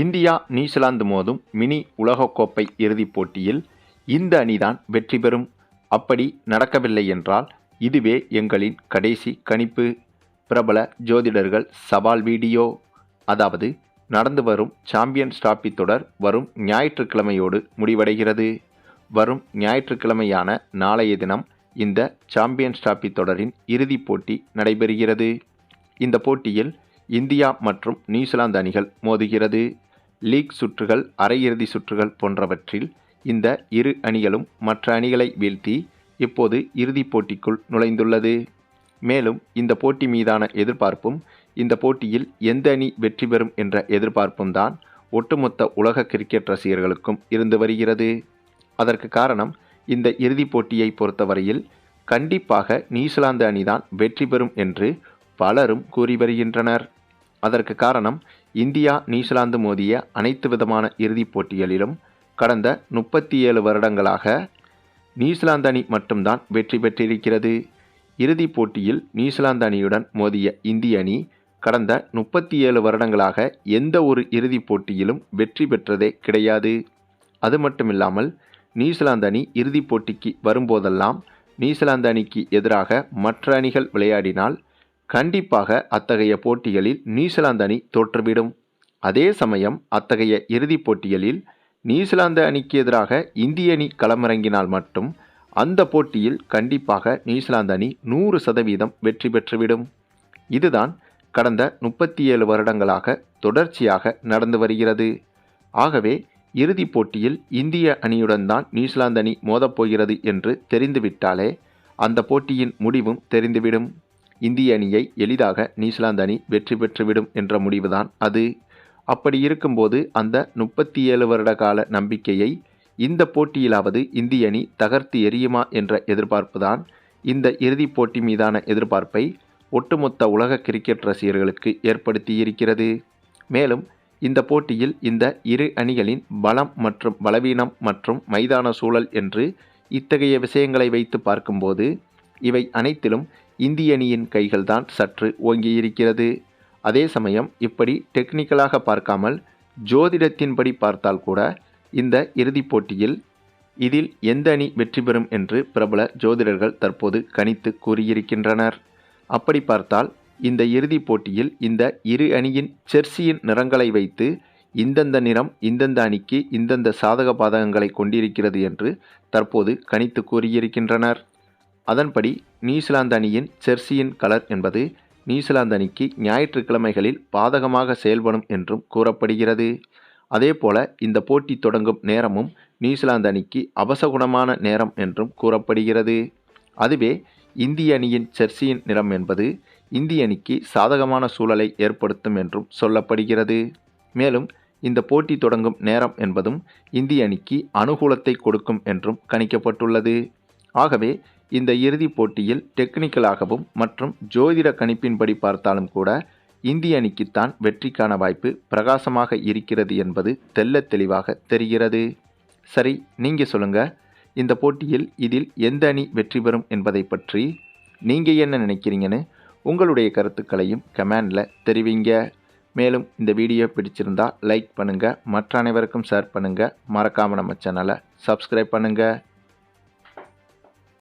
India New Zealand மோதும் mini உலகக்கோப்பை இறுதிப் போட்டியில் இந்த அணிதான் வெற்றி பெறும். அப்படி நடக்கவில்லை என்றால் இதுவே எங்களின் கடைசி கணிப்பு. பிரபல ஜோதிடர்கள் சவால் வீடியோ. அதாவது நடந்து வரும் சாம்பியன்ஸ் டிராபி தொடர் வரும் ஞாயிற்றுக்கிழமையோடு முடிவடைகிறது. வரும் ஞாயிற்றுக்கிழமையான நாளைய தினம் இந்த சாம்பியன்ஸ் டிராபி தொடரின் இறுதிப் போட்டி நடைபெறுகிறது. இந்த போட்டியில் இந்தியா மற்றும் நியூசிலாந்து அணிகள் மோதுகிறது. லீக் சுற்றுகள் அரையிறுதி சுற்றுகள் போன்றவற்றில் இந்த இரு அணிகளும் மற்ற அணிகளை வீழ்த்தி இப்போது இறுதிப் போட்டிக்குள் நுழைந்துள்ளது. மேலும் இந்த போட்டி மீதான எதிர்பார்ப்பும் இந்த போட்டியில் எந்த அணி வெற்றி பெறும் என்ற எதிர்பார்ப்பும் தான் ஒட்டுமொத்த உலக கிரிக்கெட் ரசிகர்களுக்கும் இருந்து வருகிறது. அதற்கு காரணம் இந்த இறுதிப் போட்டியை பொறுத்தவரையில் கண்டிப்பாக நியூசிலாந்து அணிதான் வெற்றி பெறும் என்று பலரும் கூறி வருகின்றனர். அதற்கு காரணம் இந்தியா நியூசிலாந்து மோதிய அனைத்து விதமான இறுதிப் போட்டிகளிலும் கடந்த முப்பத்தி ஏழு வருடங்களாக நியூசிலாந்து அணி மட்டும்தான் வெற்றி பெற்றிருக்கிறது. இறுதிப் போட்டியில் நியூசிலாந்து அணியுடன் மோதிய இந்திய அணி கடந்த முப்பத்தி ஏழு வருடங்களாக எந்த ஒரு இறுதிப் போட்டியிலும் வெற்றி பெற்றதே கிடையாது. அது மட்டுமில்லாமல் நியூசிலாந்து அணி இறுதிப் போட்டிக்கு வரும்போதெல்லாம் நியூசிலாந்து அணிக்கு எதிராக மற்ற அணிகள் விளையாடினால் கண்டிப்பாக அத்தகைய போட்டிகளில் நியூசிலாந்து அணி தோற்றுவிடும். அதே சமயம் அத்தகைய இறுதிப் போட்டிகளில் நியூசிலாந்து அணிக்கு எதிராக இந்திய அணி களமிறங்கினால் மட்டும் அந்த போட்டியில் கண்டிப்பாக நியூசிலாந்து அணி நூறு சதவீதம் வெற்றி பெற்றுவிடும். இதுதான் கடந்த முப்பத்தி ஏழு வருடங்களாக தொடர்ச்சியாக நடந்து வருகிறது. ஆகவே இறுதிப் போட்டியில் இந்திய அணியுடன் தான் நியூசிலாந்து அணி மோதப்போகிறது என்று தெரிந்துவிட்டாலே அந்த போட்டியின் முடிவும் தெரிந்துவிடும். இந்திய அணியை எளிதாக நியூசிலாந்து அணி வெற்றி பெற்றுவிடும் என்ற முடிவுதான் அது. அப்படி இருக்கும்போது அந்த முப்பத்தி ஏழு வருட கால நம்பிக்கையை இந்த போட்டியிலாவது இந்திய அணி தகர்த்து எரியுமா என்ற எதிர்பார்ப்புதான் இந்த இறுதிப் போட்டி மீதான எதிர்பார்ப்பை ஒட்டுமொத்த உலக கிரிக்கெட் ரசிகர்களுக்கு ஏற்படுத்தியிருக்கிறது. மேலும் இந்த போட்டியில் இந்த இரு அணிகளின் பலம் மற்றும் பலவீனம் மற்றும் மைதான சூழல் என்று இத்தகைய விஷயங்களை வைத்து பார்க்கும்போது இவை அனைத்திலும் இந்திய அணியின் கைகள்தான் சற்று ஓங்கியிருக்கிறது. அதே சமயம் இப்படி டெக்னிக்கலாக பார்க்காமல் ஜோதிடத்தின்படி பார்த்தால் கூட இந்த இறுதிப் போட்டியில் இதில் எந்த அணி வெற்றி பெறும் என்று பிரபல ஜோதிடர்கள் தற்போது கணித்து கூறியிருக்கின்றனர். அப்படி பார்த்தால் இந்த இறுதிப் போட்டியில் இந்த இரு அணியின் செர்சியின் நிறங்களை வைத்து இந்தந்த நிறம் இந்தந்த அணிக்கு இந்தந்த சாதக பாதகங்களை கொண்டிருக்கிறது என்று தற்போது கணித்து கூறியிருக்கின்றனர். அதன்படி நியூசிலாந்து அணியின் செர்சியின் கலர் என்பது நியூசிலாந்து அணிக்கு ஞாயிற்றுக்கிழமைகளில் பாதகமாக செயல்படும் என்றும் கூறப்படுகிறது. அதேபோல இந்த போட்டி தொடங்கும் நேரமும் நியூசிலாந்து அணிக்கு அபசகுணமான நேரம் என்றும் கூறப்படுகிறது. அதுவே இந்திய அணியின் செர்சியின் நிறம் என்பது இந்திய அணிக்கு சாதகமான சூழலை ஏற்படுத்தும் என்றும் சொல்லப்படுகிறது. மேலும் இந்த போட்டி தொடங்கும் நேரம் என்பதும் இந்திய அணிக்கு அனுகூலத்தை கொடுக்கும் என்றும் கணிக்கப்பட்டுள்ளது. ஆகவே இந்த இறுதிப் போட்டியில் டெக்னிக்கலாகவும் மற்றும் ஜோதிட கணிப்பின்படி பார்த்தாலும் கூட இந்திய அணிக்குத்தான் வெற்றிக்கான வாய்ப்பு பிரகாசமாக இருக்கிறது என்பது தெல்ல தெளிவாக தெரிகிறது. சரி நீங்கள் சொல்லுங்கள் இந்த போட்டியில் இதில் எந்த அணி வெற்றி பெறும் என்பதை பற்றி நீங்கள் என்ன நினைக்கிறீங்கன்னு உங்களுடைய கருத்துக்களையும் கமெண்டில் தெரிவிங்க. மேலும் இந்த வீடியோ பிடிச்சிருந்தால் லைக் பண்ணுங்கள் மற்ற அனைவருக்கும் ஷேர் பண்ணுங்கள் மறக்காமல் நம்ம சேனலை சப்ஸ்கிரைப் பண்ணுங்கள்